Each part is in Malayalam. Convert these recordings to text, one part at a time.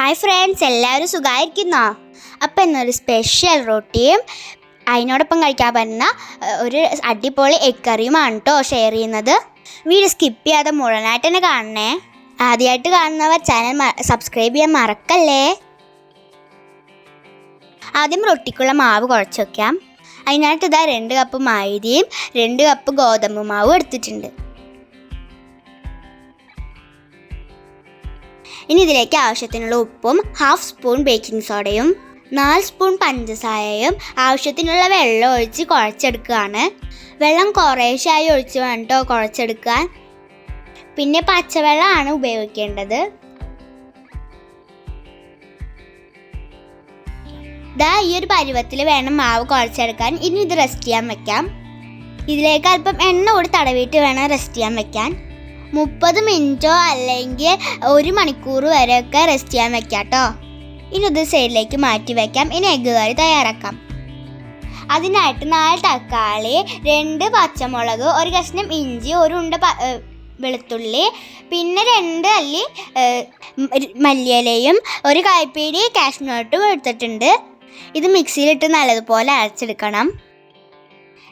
ഹായ് ഫ്രണ്ട്സ് എല്ലാവരും സുഖമായിരിക്കുന്നോ? അപ്പം ഇന്നൊരു സ്പെഷ്യൽ റൊട്ടിയും അതിനോടൊപ്പം കഴിക്കാൻ പറ്റുന്ന ഒരു അടിപൊളി എഗ് കറിയുമാണ് കേട്ടോ ഷെയർ ചെയ്യുന്നത്. വീഡിയോ സ്കിപ്പ് ചെയ്യാതെ മുഴുവനായിട്ട് തന്നെ കാണണേ. ആദ്യമായിട്ട് കാണുന്നവർ ചാനൽ സബ്സ്ക്രൈബ് ചെയ്യാൻ മറക്കല്ലേ? ആദ്യം റൊട്ടിക്കുള്ള മാവ് കുഴച്ച് വയ്ക്കാം അതിനായിട്ട് ഇതാ രണ്ട് കപ്പ് മൈദയും രണ്ട് കപ്പ് ഗോതമ്പ് മാവും എടുത്തിട്ടുണ്ട്. ഇനി ഇതിലേക്ക് ആവശ്യത്തിനുള്ള ഉപ്പും ഹാഫ് സ്പൂൺ ബേക്കിംഗ് സോഡയും നാല് സ്പൂൺ പഞ്ചസാരയും ആവശ്യത്തിനുള്ള വെള്ളം ഒഴിച്ച് കുഴച്ചെടുക്കുകയാണ്. വെള്ളം കുറേശ്ശായി ഒഴിച്ച് വേണ്ടോ കുഴച്ചെടുക്കാൻ. പിന്നെ പച്ചവെള്ളമാണ് ഉപയോഗിക്കേണ്ടത്. ദാ ഈ ഒരു പരുവത്തിൽ വേണം മാവ് കുഴച്ചെടുക്കാൻ. ഇനി ഇത് റെസ്റ്റ് ചെയ്യാൻ വെക്കാം. ഇതിലേക്ക് അല്പം എണ്ണ കൂടി തടവിയിട്ട് വേണം റെസ്റ്റ് ചെയ്യാൻ വെക്കാൻ. മുപ്പത് മിനിറ്റോ അല്ലെങ്കിൽ ഒരു മണിക്കൂർ വരെയൊക്കെ റെസ്റ്റ് ചെയ്യാൻ വെക്കാം കേട്ടോ ഇനി ഇത് സൈഡിലേക്ക് മാറ്റി വെക്കാം. ഇനി എഗ്ഗ് കറി തയ്യാറാക്കാം. അതിനായിട്ട് നാല് തക്കാളി രണ്ട് പച്ചമുളക് ഒരു കഷ്ണം ഇഞ്ചി ഒരു ഉണ്ട വെളുത്തുള്ളി പിന്നെ രണ്ട് അല്ലി മല്ലിയലയും ഒരു കായ്പീടി കാഷ്നട്ടും എടുത്തിട്ടുണ്ട്. ഇത് മിക്സിയിലിട്ട് നല്ലതുപോലെ അരച്ചെടുക്കണം.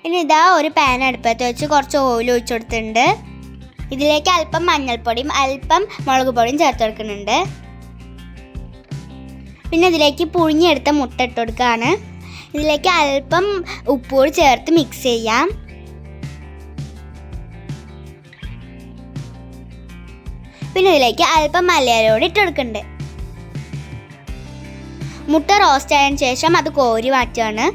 ഇനി ഇതാ ഒരു പാൻ അടുപ്പത്ത് വെച്ച് കുറച്ച് ഓയിൽ ഒഴിച്ചു കൊടുത്തിട്ടുണ്ട്. ഇതിലേക്ക് അല്പം മഞ്ഞൾപ്പൊടിയും അല്പം മുളക് പൊടിയും ചേർത്ത് കൊടുക്കുന്നുണ്ട്. പിന്നെ ഇതിലേക്ക് പുഴുങ്ങിയെടുത്ത മുട്ട ഇട്ട് കൊടുക്കുകയാണ് ഇതിലേക്ക് അല്പം ഉപ്പുകൂടി ചേർത്ത് മിക്സ് ചെയ്യാം. പിന്നെ ഇതിലേക്ക് അല്പം മലയാളോട് ഇട്ട് കൊടുക്കുന്നുണ്ട്. മുട്ട റോസ്റ്റ് ആയതിനു ശേഷം അത് കോരി മാറ്റുകയാണ്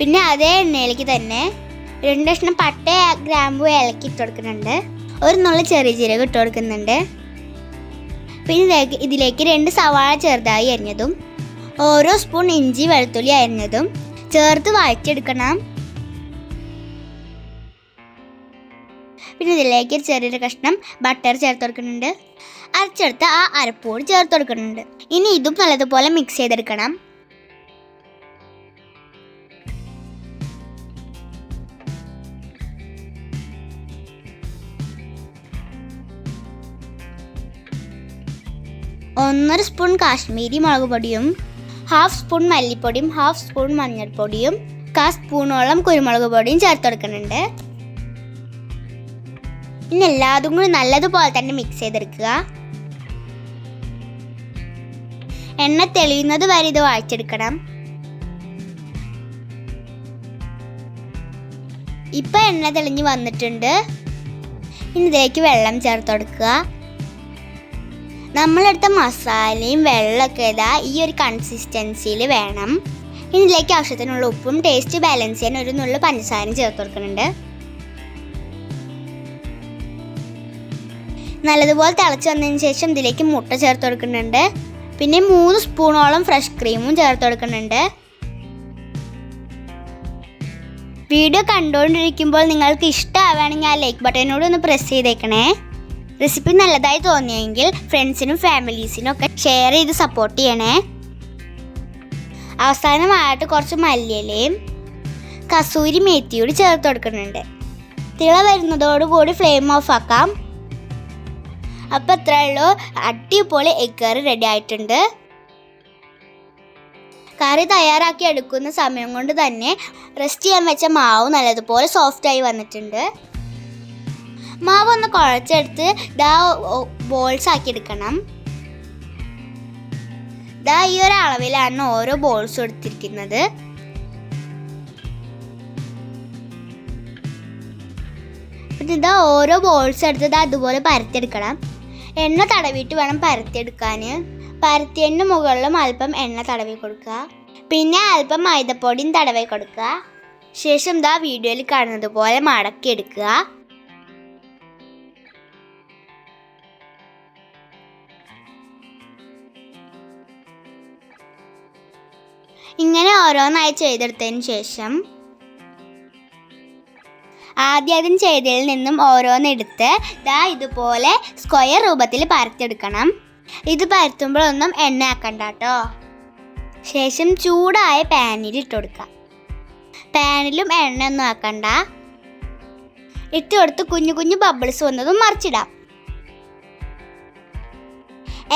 പിന്നെ അതേ എണ്ണയിലേക്ക് തന്നെ രണ്ട് കഷ്ണം പട്ട ഗ്രാമ്പു ഇലക്കി ഇട്ട് കൊടുക്കുന്നുണ്ട്. ഒരു നുള്ള ചെറിയ ജീരകം ഇട്ട് കൊടുക്കുന്നുണ്ട്. പിന്നെ ഇതിലേക്ക് രണ്ട് സവാള ചെറുതായി അരിഞ്ഞതും ഓരോ സ്പൂൺ ഇഞ്ചി വെളുത്തുള്ളി അരിഞ്ഞതും ചേർത്ത് വഴറ്റിയെടുക്കണം. പിന്നെ ഇതിലേക്ക് ചെറിയൊരു കഷ്ണം ബട്ടർ ചേർത്ത് കൊടുക്കുന്നുണ്ട്. അരച്ചെടുത്ത് ആ അരപ്പോട് ചേർത്ത് കൊടുക്കുന്നുണ്ട്. ഇനി ഇതും നല്ലതുപോലെ മിക്സ് ചെയ്തെടുക്കണം. ഒന്നര സ്പൂൺ കാശ്മീരി മുളക് പൊടിയും ഹാഫ് സ്പൂൺ മല്ലിപ്പൊടിയും ഹാഫ് സ്പൂൺ മഞ്ഞൾപ്പൊടിയും കാ സ്പൂണോളം കുരുമുളക് പൊടിയും ചേർത്ത് കൊടുക്കുന്നുണ്ട് ഇനി എല്ലാതും കൂടി നല്ലതുപോലെ തന്നെ മിക്സ് ചെയ്തെടുക്കുക. എണ്ണ തെളിയുന്നത് വരെ ഇത് വായിച്ചെടുക്കണം ഇപ്പൊ എണ്ണ തെളിഞ്ഞ് വന്നിട്ടുണ്ട്. ഇനി ഇതിലേക്ക് വെള്ളം ചേർത്ത് കൊടുക്കുക നമ്മളെടുത്ത മസാലയും വെള്ളമൊക്കെ ഇതാ ഈ ഒരു കൺസിസ്റ്റൻസിയിൽ വേണം. ഇതിലേക്ക് ആവശ്യത്തിനുള്ള ഉപ്പും ടേസ്റ്റ് ബാലൻസ് ചെയ്യാൻ ഒരു നുള്ള പഞ്ചസാരയും ചേർത്ത് കൊടുക്കുന്നുണ്ട്. നല്ലതുപോലെ തിളച്ച് വന്നതിന് ശേഷം ഇതിലേക്ക് മുട്ട ചേർത്ത് കൊടുക്കുന്നുണ്ട്. പിന്നെ മൂന്ന് സ്പൂണോളം ഫ്രഷ് ക്രീമും ചേർത്ത് കൊടുക്കുന്നുണ്ട്. വീഡിയോ കണ്ടുകൊണ്ടിരിക്കുമ്പോൾ നിങ്ങൾക്ക് ഇഷ്ടമാവുകയാണെങ്കിൽ ആ ലൈക്ക് ബട്ടനോട് ഒന്ന് പ്രസ് ചെയ്തേക്കണേ. റെസിപ്പി നല്ലതായി തോന്നിയെങ്കിൽ ഫ്രണ്ട്സിനും ഫാമിലീസിനും ഒക്കെ ഷെയർ ചെയ്ത് സപ്പോർട്ട് ചെയ്യണേ. അവസാനമായിട്ട് കുറച്ച് മല്ലിയിലയും കസൂരി മേത്തിയോട് ചേർത്ത് കൊടുക്കുന്നുണ്ട്. തിള വരുന്നതോടുകൂടി ഫ്ലെയിം ഓഫ് ആക്കാം. അപ്പം അത്രേ ഉള്ളൂ. അടിപൊളി എഗ് കറി റെഡി ആയിട്ടുണ്ട്. കറി തയ്യാറാക്കി എടുക്കുന്ന സമയം കൊണ്ട് തന്നെ റെസ്റ്റ് ചെയ്യാൻ വെച്ച മാവ് നല്ലതുപോലെ സോഫ്റ്റ് ആയി വന്നിട്ടുണ്ട്. മാവ് ഒന്ന് കുഴച്ചെടുത്ത് ദാ ബോൾസ് ആക്കി എടുക്കണം ദാ ഈ ഒരു അളവിലാണ് ഓരോ ബോൾസും എടുത്തിരിക്കുന്നത്. പിന്നെ ഇതാ ഓരോ ബോൾസ് എടുത്ത് ദാ അതുപോലെ പരത്തിയെടുക്കണം. എണ്ണ തടവിയിട്ട് വേണം പരത്തിയെടുക്കാൻ. പരത്തിയതിന് മുകളിലും അല്പം എണ്ണ തടവി കൊടുക്കുക. പിന്നെ അല്പം മൈദപ്പൊടിയും തടവി കൊടുക്കുക. ശേഷം ദാ വീഡിയോയിൽ കാണുന്നത് പോലെ മടക്കി ഇങ്ങനെ ഓരോന്നായി ചെയ്തെടുത്തതിന് ശേഷം ആദ്യം ചെയ്തതിൽ നിന്നും ഓരോന്നെടുത്ത് ദാ ഇതുപോലെ സ്ക്വയർ രൂപത്തിൽ പരത്തെടുക്കണം ഇത് പരത്തുമ്പോഴൊന്നും എണ്ണ ആക്കണ്ട കേട്ടോ ശേഷം ചൂടായ പാനിൽ ഇട്ട് കൊടുക്കാം. പാനിലും എണ്ണ ഒന്നും ആക്കണ്ട. ഇട്ട് കൊടുത്ത് കുഞ്ഞു കുഞ്ഞു ബബിൾസ് വന്നതും മറിച്ചിടാം.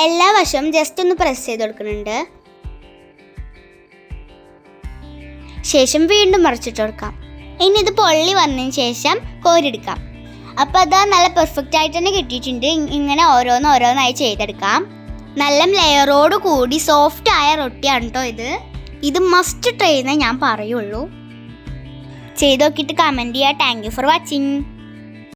എല്ലാ വശവും ജസ്റ്റ് ഒന്ന് പ്രസ് ചെയ്ത് കൊടുക്കുന്നുണ്ട്. ശേഷം വീണ്ടും മറിച്ചിട്ട് കൊടുക്കാം. ഇനി ഇത് പൊള്ളി വന്നതിന് ശേഷം കോരിയെടുക്കാം. അപ്പോൾ അത് നല്ല പെർഫെക്റ്റ് ആയിട്ട് തന്നെ കിട്ടിയിട്ടുണ്ട്. ഇങ്ങനെ ഓരോന്ന് ഓരോന്നായി ചെയ്തെടുക്കാം. നല്ല ലെയറോട് കൂടി സോഫ്റ്റ് ആയ റൊട്ടിയാണ് കേട്ടോ ഇത്. ഇത് മസ്റ്റ് ട്രൈ എന്നേ ഞാൻ പറയുള്ളൂ. ചെയ്ത് നോക്കിയിട്ട് കമന്റ് ചെയ്യുക താങ്ക് യു ഫോർ വാച്ചിങ്